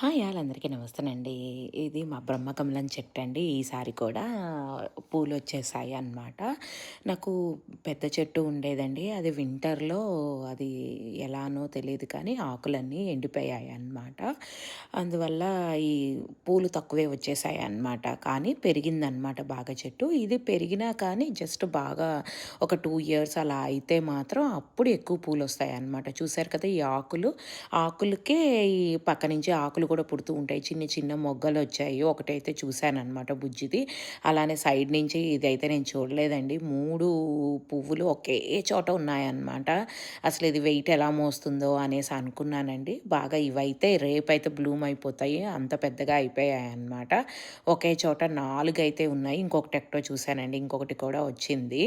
Hi వాళ్ళందరికీ నమస్తేనండి. ఇది మా బ్రహ్మకమలం చెట్టు అండి ఈసారి కూడా పూలు వచ్చేసాయి అన్నమాట. నాకు పెద్ద చెట్టు ఉండేదండి. అది వింటర్లో అది ఎలానో తెలియదు కానీ ఆకులన్నీ ఎండిపోయాయి అన్నమాట. అందువల్ల ఈ పూలు తక్కువే వచ్చేసాయి అన్నమాట. కానీ పెరిగిందనమాట బాగా చెట్టు. ఇది పెరిగినా కానీ జస్ట్ బాగా ఒక టూ ఇయర్స్ అలా అయితే మాత్రం అప్పుడు ఎక్కువ పూలు వస్తాయి అన్నమాట. చూసారు కదా ఈ ఆకులు? ఆకులకే ఈ పక్క నుంచి ఆకులు కూడా పుడుతూ ఉంటాయి. చిన్న చిన్న మొగ్గలు వచ్చాయి. ఒకటైతే చూశాను అనమాట బుజ్జిది. అలానే సైడ్ నుంచి ఇదైతే నేను చూడలేదండి. మూడు పువ్వులు ఒకే చోట ఉన్నాయన్నమాట. అసలు ఇది వెయిట్ ఎలా మోస్తుందో అనేసి అనుకున్నానండి. బాగా ఇవైతే రేపైతే బ్లూమ్ అయిపోతాయి. అంత పెద్దగా అయిపోయాయి అన్నమాట ఒకే చోట నాలుగు అయితే ఉన్నాయి. ఇంకొకటి ఎక్కడో చూశానండి. ఇంకొకటి కూడా వచ్చింది.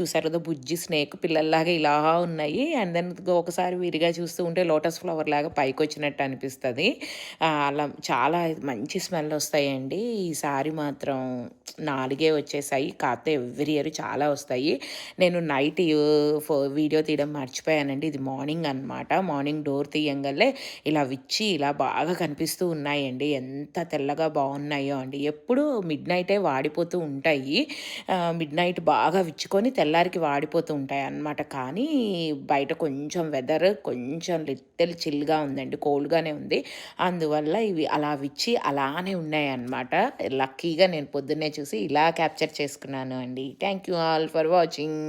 చూసారు కదా బుజ్జి స్నేక్ పిల్లల్లాగా ఇలా ఉన్నాయి. అండ్ దెన్ ఒకసారి విరిగా చూస్తూ ఉంటే లోటస్ ఫ్లవర్ లాగా పైకి వచ్చినట్టు అనిపిస్తుంది. అలా చాలా మంచి స్మెల్ వస్తాయండి. ఈసారి మాత్రం నాలుగే వచ్చేసాయి. కాకపోతే ఎవ్రీ ఇయర్ చాలా వస్తాయి. నేను నైట్ వీడియో తీయడం మర్చిపోయానండి. ఇది మార్నింగ్ అనమాట మార్నింగ్ డోర్ తీయంగలే ఇలా విచ్చి ఇలా బాగా కనిపిస్తూ ఉన్నాయండి. ఎంత తెల్లగా బాగున్నాయో అండి. ఎప్పుడు మిడ్ నైటే వాడిపోతూ ఉంటాయి. మిడ్ నైట్ బాగా విచ్చుకొని తెల్లారికి వాడిపోతూ ఉంటాయి అన్నమాట. కానీ బయట కొంచెం వెదర్ కొంచెం లిటిల్ చిల్గా ఉందండి. కోల్డ్గానే ఉంది. అందువల్ల అందువల్ల ఇవి అలా విచ్చి అలానే ఉన్నాయన్నమాట. లక్కీగా నేను పొద్దున్నే చూసి ఇలా క్యాప్చర్ చేసుకున్నాను అండి. Thank you all for watching.